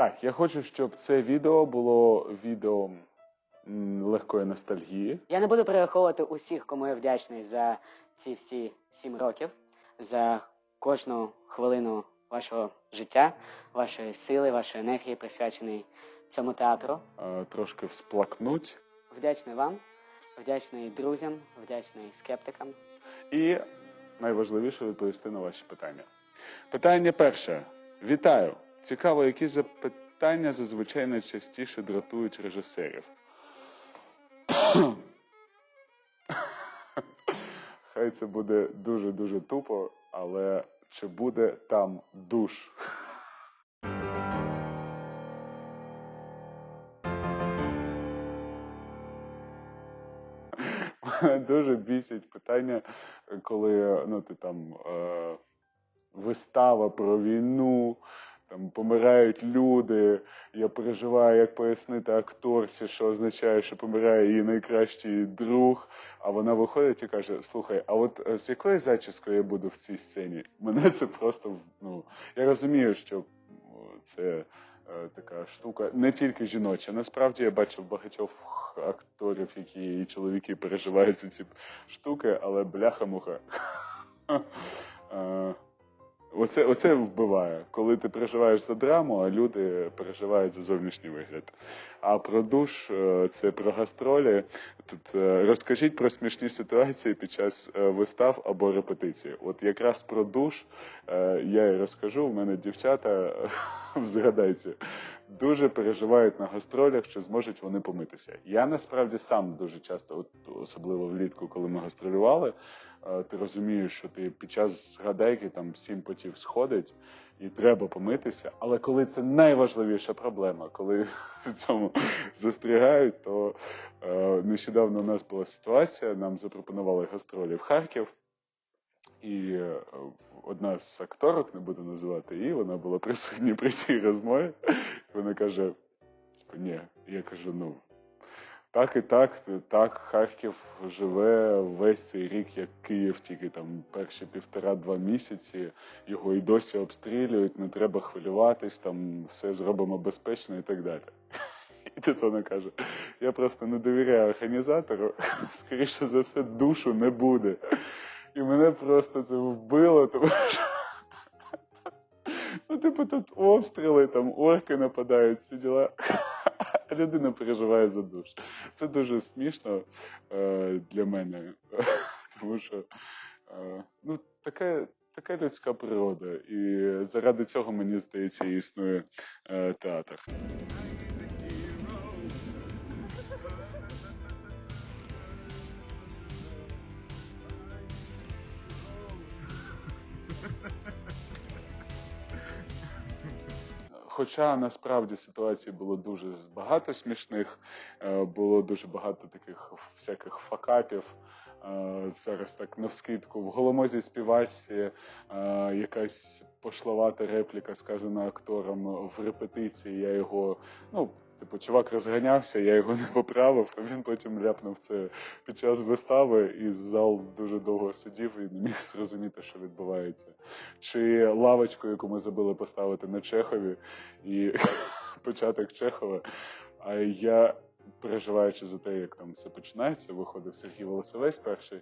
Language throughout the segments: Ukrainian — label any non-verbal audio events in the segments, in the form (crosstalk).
Так, я хочу, щоб це відео було відео м, легкої ностальгії. Я не буду перераховувати усіх, кому я вдячний за ці всі сім років, за кожну хвилину вашого життя, вашої сили, вашої енергії, присвячений цьому театру. е, Трошки всплакнуть. Вдячний вам, вдячний друзям, вдячний скептикам. І найважливіше відповісти на ваші питання. Питання перше. Вітаю! Цікаво, які запитання зазвичай найчастіше дратують режисерів. (coughs) Хай це буде дуже-дуже тупо, але чи буде там душ? Дуже бісять питання, коли ну, ти там е, вистава про війну, там помирають люди. Я переживаю, як пояснити акторці, що означає, що помирає її найкращий друг. А вона виходить і каже: Слухай, а от е, з якою зачіскою я буду в цій сцені? Мене це просто ну, я розумію, що це е, така штука не тільки жіноча. Насправді я бачив багатьох акторів, які і чоловіки переживають ці ці штуки, але бляха-муха. (laughs) Оце, оце вбиває, коли ти переживаєш за драму, а люди переживають за зовнішній вигляд. А про душ е, це про гастролі. Тут е, розкажіть про смішні ситуації під час е, вистав або репетиції. От якраз про душ я і розкажу. У мене дівчата (laughs) згадайте, дуже переживають на гастролях, чи зможуть вони помитися. Я насправді сам дуже часто, от особливо влітку, коли ми гастролювали, е, ти розумієш, що ти під час згадайки там сім потів сходить. І треба помитися, але коли це найважливіша проблема, коли (laughs) в цьому застрягають, то е, нещодавно у нас була ситуація, нам запропонували гастролі в Харків, і е, одна з акторок, не буду називати її, вона була присутня при цій розмові. Вона каже: типу, ні, я кажу, ну. Так і так, так, Харків живе весь цей рік, як Київ, тільки там перші півтора-два місяці. Його і досі обстрілюють, не треба хвилюватись, там все зробимо безпечно і так далі. І тут вона каже: я просто не довіряю організатору, скоріше за все, душу не буде. І мене просто це вбило, тому що. Ну, типу, тут обстріли, там орки нападають, всі діла. А людина переживає за душ. Це дуже смішно е, для мене, тому що е, ну, така, така людська природа. І заради цього, мені здається, існує е, театр. Хоча насправді ситуацій було дуже багато смішних, е, було дуже багато таких всяких факапів. Е, Зараз так навскидку. В голомозі співачці е, якась пошловата репліка, сказана актором в репетиції. Я його, ну, типу, чувак розганявся, я його (laughs) не поправив, а він потім ляпнув це під час вистави, і зал дуже довго сидів і не міг зрозуміти, що відбувається. Чи лавочку, яку ми забули поставити на Чехові, і (laughs) початок Чехова. А я, переживаючи за те, як там все починається, виходив Сергій Волосовець перший,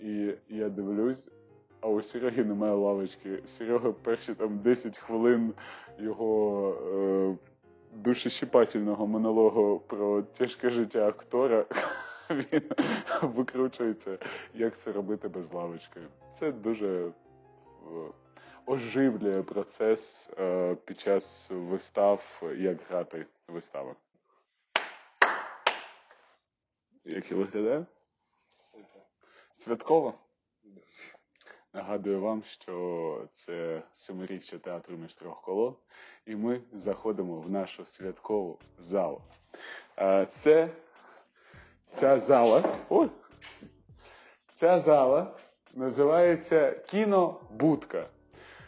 і я дивлюсь. А у Сереги немає лавочки. Серега перші там 10 хвилин його е, душещипательного монологу про тяжке життя актора. (laughs) Він викручується, як це робити без лавочки. Це дуже е, оживлює процес е, під час вистав, як грати вистави. Як я виглядаю? Святково. Нагадую вам, що це семиріччя театру між трьох колон, і ми заходимо в нашу святкову залу. Це ця зала. Ой, ця зала називається кінобудка.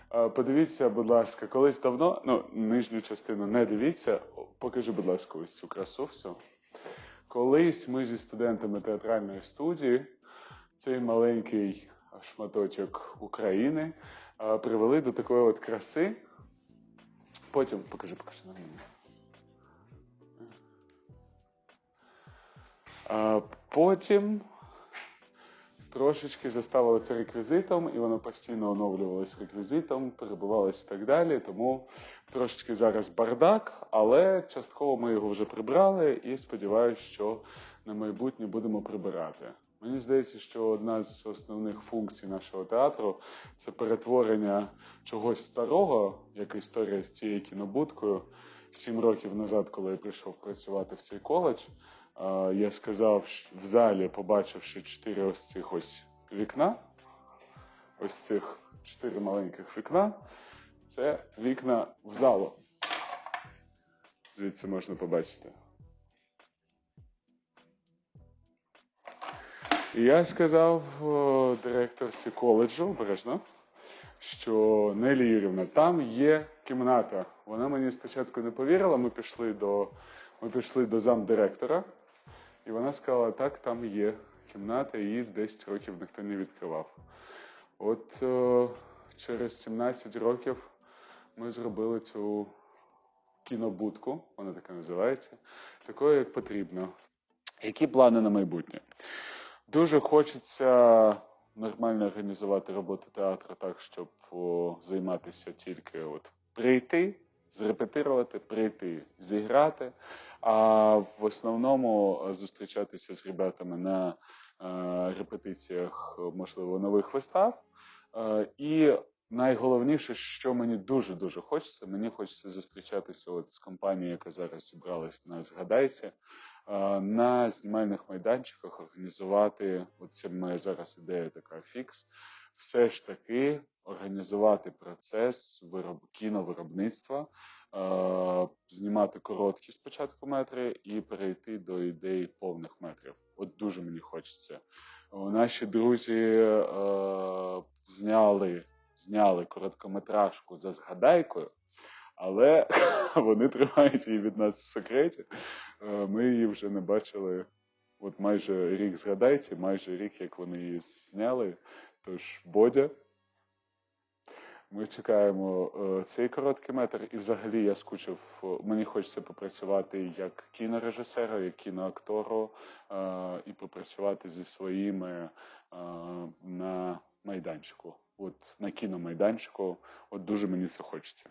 Подивіться, будь ласка, колись давно, ну, нижню частину не дивіться. Покажи, будь ласка, ось цю красу всю. Колись ми зі студентами театральної студії цей маленький шматочок України е, привели до такої от краси. Потім покажи, покажи нормально. А потім трошечки заставили це реквізитом, і воно постійно оновлювалось реквізитом, перебувалось і так далі. Тому трошечки зараз бардак, але частково ми його вже прибрали і сподіваюся, що на майбутнє будемо прибирати. Мені здається, що одна з основних функцій нашого театру це перетворення чогось старого, як історія з цією кінобудкою. Сім років назад, коли я прийшов працювати в цей коледж, е, я сказав в залі, побачивши чотири ось цих ось вікна, ось цих чотири маленьких вікна, це вікна в залу. Звідси можна побачити. Я сказав директорці коледжу обережно, що Нелі Юрівна, там є кімната. Вона мені спочатку не повірила. Ми пішли до, ми пішли до замдиректора, і вона сказала, так, там є кімната, її 10 років ніхто не відкривав. От о, через 17 років ми зробили цю кінобудку, вона така називається, такою, як потрібно. Які плани на майбутнє? Дуже хочеться нормально організувати роботу театру так, щоб займатися тільки от прийти, зрепетирувати, прийти, зіграти, а в основному е, зустрічатися з ребятами на е, репетиціях, можливо, нових вистав. Е, і найголовніше, що мені дуже дуже хочеться, мені хочеться зустрічатися от з компанією, яка зараз зібралась на згадайці, е, на знімальних майданчиках організувати, оце моя зараз ідея така фікс, все ж таки організувати процес вироб, кіновиробництва, е, знімати короткі спочатку метри і перейти до ідеї повних метрів. От дуже мені хочеться. Наші друзі е, зняли, зняли короткометражку за згадайкою, але (laughs) вони тримають її від нас в секреті. Е, Ми її вже не бачили. От майже рік згадайте, майже рік, як вони її зняли. Тож, Бодя, ми чекаємо е, цей короткий метр, і взагалі я скучив. Мені хочеться попрацювати як кінорежисера, як кіноактору, е, і попрацювати зі своїми на майданчику. От на кіномайданчику. От дуже мені це хочеться.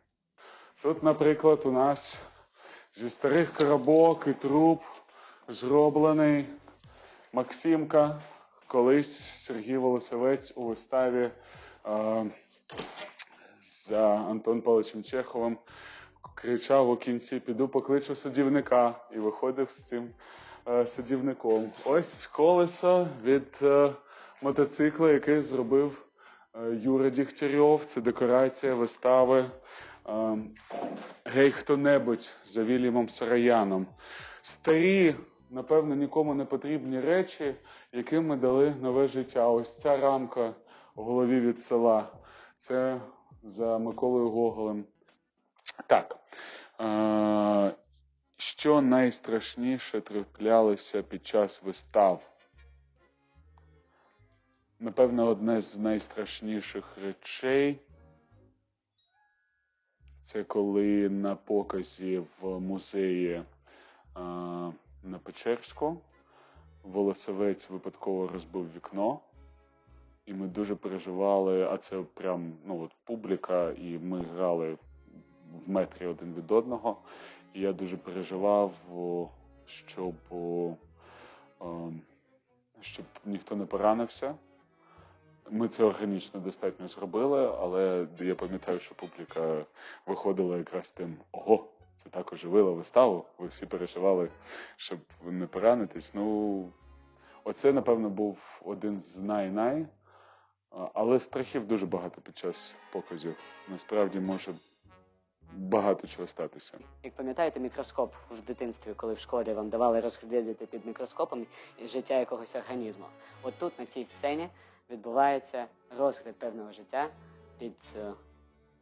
Тут, наприклад, у нас зі старих коробок і труб зроблений Максимка, колись Сергій Волосевець у виставі е, за Антон Павловичем Чеховим кричав у кінці: піду покличу садівника і виходив з цим е, садівником. Ось колесо від е, мотоцикла, який зробив е, Юра Дігтярьов. Це декорація вистави. е, Гей, хто-небудь за Вільямом Сараяном. Старі, напевно, нікому не потрібні речі, яким ми дали нове життя. Ось ця рамка у голові від села. Це за Миколою Гоголем. Так. Що найстрашніше траплялося під час вистав? Напевно, одне з найстрашніших речей. Це коли на показі в музеї е, на Печерську Волосевець випадково розбив вікно, і ми дуже переживали, а це прям ну, от публіка, і ми грали в метрі один від одного. І я дуже переживав, щоб, ем, щоб ніхто не поранився. Ми це органічно достатньо зробили, але я пам'ятаю, що публіка виходила якраз тим: ого, це так оживило виставу. Ви всі переживали, щоб не поранитись. Ну, оце, напевно, був один з най-най. Але страхів дуже багато під час показів. Насправді може багато чого статися. Як пам'ятаєте, мікроскоп в дитинстві, коли в школі вам давали розглядати під мікроскопом життя якогось організму. От тут, на цій сцені, відбувається розгляд певного життя під е,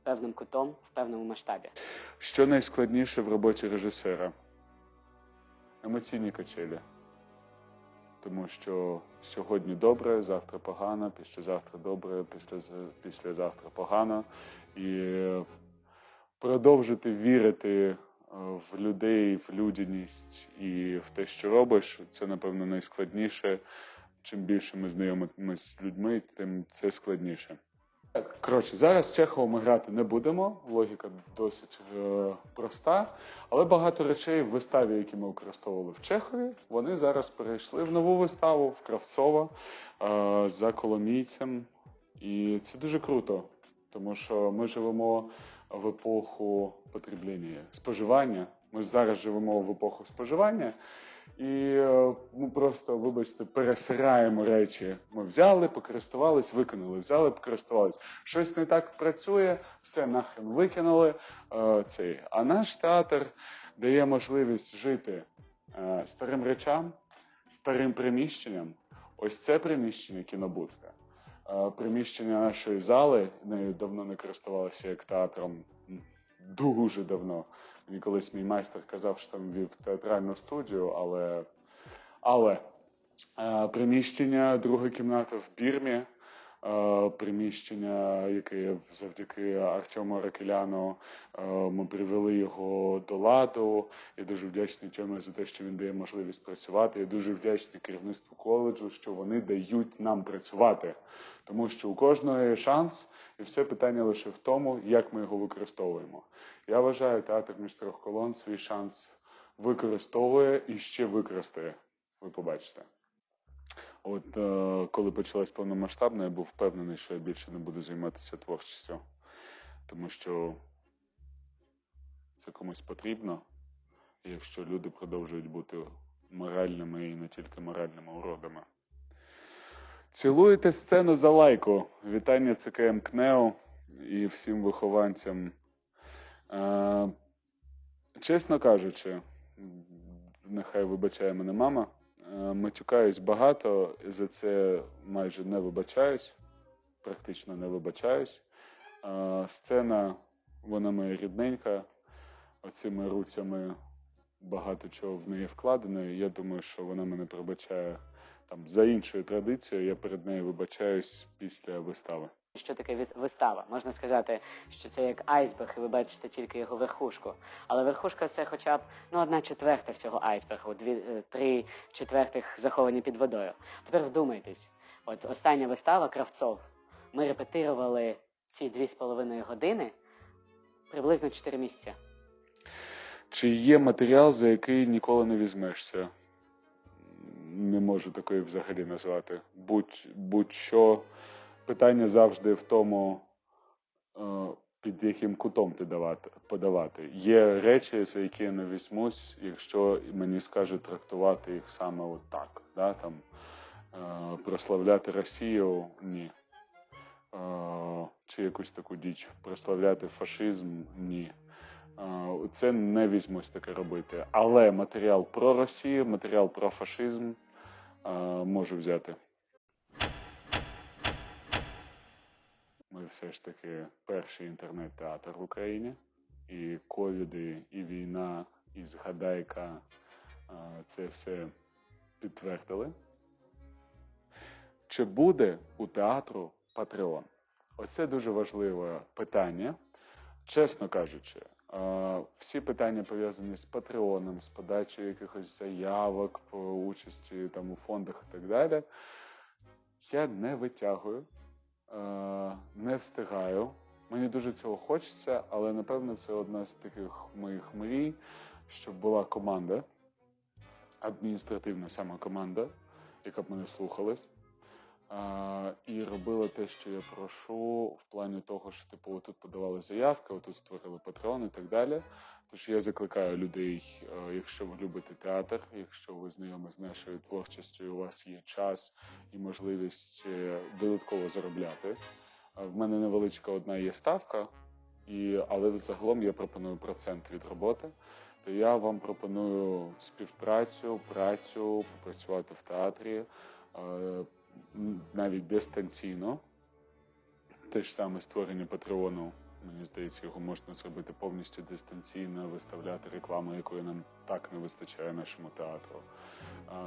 певним кутом в певному масштабі. Що найскладніше в роботі режисера? Емоційні качелі. Тому що сьогодні добре, завтра погано, післязавтра добре, після, післязавтра погано. І продовжити вірити е, в людей, в людяність і в те, що робиш, це, напевно, найскладніше. Чим більше ми знайомимося з людьми, тим це складніше. Коротше, зараз Чехова ми грати не будемо. Логіка досить е, проста. Але багато речей в виставі, які ми використовували в Чехові, вони зараз перейшли в нову виставу в Кравцова е, за коломійцем. І це дуже круто, тому що ми живемо в епоху потреблення, споживання. Ми зараз живемо в епоху споживання. І е, ми просто, вибачте, пересираємо речі. Ми взяли, покористувались, викинули, взяли, покористувались. Щось не так працює, все нахрен викинули. Е, цей. А наш театр дає можливість жити е, старим речам, старим приміщенням. Ось це приміщення кінобудка. Приміщення нашої зали, нею давно не користувалося як театром. Дуже давно. Мені колись мій майстер казав, що там вів театральну студію, але, але е, приміщення, друга кімната в Бірмі, приміщення, яке завдяки Артему Ракеляну е, ми привели його до ладу. Я дуже вдячний Тьомі за те, що він дає можливість працювати. Я дуже вдячний керівництву коледжу, що вони дають нам працювати. Тому що у кожного є шанс, і все питання лише в тому, як ми його використовуємо. Я вважаю, театр між трьох колон свій шанс використовує і ще використає. Ви побачите. От е, коли почалась повномасштабна, я був впевнений, що я більше не буду займатися творчістю, тому що це комусь потрібно, якщо люди продовжують бути моральними і не тільки моральними уродами. Цілуєте сцену за лайку. Вітання ЦКМ КНЕО і всім вихованцям. Е, чесно кажучи, нехай вибачає мене мама. Е, Матюкаюсь багато, за це майже не вибачаюсь, практично не вибачаюсь. Е, Сцена, вона моя рідненька, оцими руцями багато чого в неї вкладено. Я думаю, що вона мене пробачає там за іншою традицією. Я перед нею вибачаюсь після вистави. Що таке вистава? Можна сказати, що це як айсберг, і ви бачите тільки його верхушку. Але верхушка це хоча б ну, одна четверта всього айсбергу, дві, е, три четвертих заховані під водою. Тепер вдумайтесь, от остання вистава Кравцов. Ми репетирували ці дві з половиною години приблизно 4 місяці. Чи є матеріал, за який ніколи не візьмешся? Не можу такої взагалі назвати. Будь, будь-що питання завжди в тому, е, під яким кутом підавати, подавати. Є речі, за які я не візьмусь, якщо мені скажуть трактувати їх саме от так. Да? Там, е, прославляти Росію ні. Е, чи якусь таку діч. Прославляти фашизм ні. Це не візьмусь таке робити. Але матеріал про Росію, матеріал про фашизм можу взяти. Ми все ж таки перший інтернет-театр в Україні. І ковіди, і війна, і згадайка це все підтвердили. Чи буде у театру Патреон? Оце дуже важливе питання. Чесно кажучи, всі питання пов'язані з Патреоном, з подачею якихось заявок по участі там у фондах і так далі. Я не витягую, не встигаю. Мені дуже цього хочеться, але напевно це одна з таких моїх мрій, щоб була команда, адміністративна сама команда, яка б мене слухалась. І робила те, що я прошу, в плані того, що типу тут подавали заявки, отут створили патрон і так далі. Тож я закликаю людей, е, якщо ви любите театр, якщо ви знайомі з нашою творчістю, у вас є час і можливість е, додатково заробляти. Е, В мене невеличка одна є ставка, і, але загалом я пропоную процент від роботи. То я вам пропоную співпрацю, працю, попрацювати в театрі. Навіть дистанційно. Те ж саме створення Патреону, мені здається, його можна зробити повністю дистанційно, виставляти рекламу, якої нам так не вистачає нашому театру.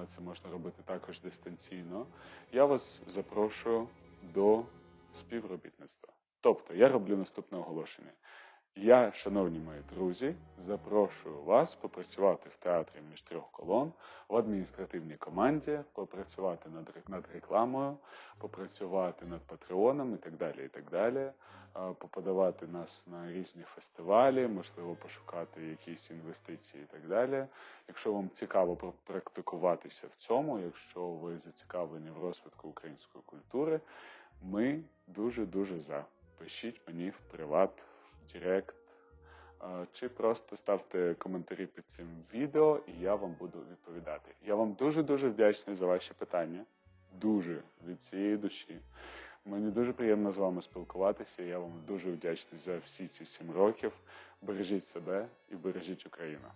Це можна робити також дистанційно. Я вас запрошую до співробітництва. Тобто я роблю наступне оголошення. Я, шановні мої друзі, запрошую вас попрацювати в театрі між трьох колон в адміністративній команді, попрацювати над, над рекламою, попрацювати над патреоном і так далі. і так далі. Е, Поподавати нас на різні фестивалі, можливо, пошукати якісь інвестиції і так далі. Якщо вам цікаво практикуватися в цьому, якщо ви зацікавлені в розвитку української культури, ми дуже-дуже за. Пишіть мені в приват, Директ, чи просто ставте коментарі під цим відео, і я вам буду відповідати. Я вам дуже-дуже вдячний за ваші питання. Дуже від цієї душі. Мені дуже приємно з вами спілкуватися. Я вам дуже вдячний за всі ці сім років. Бережіть себе і бережіть Україну.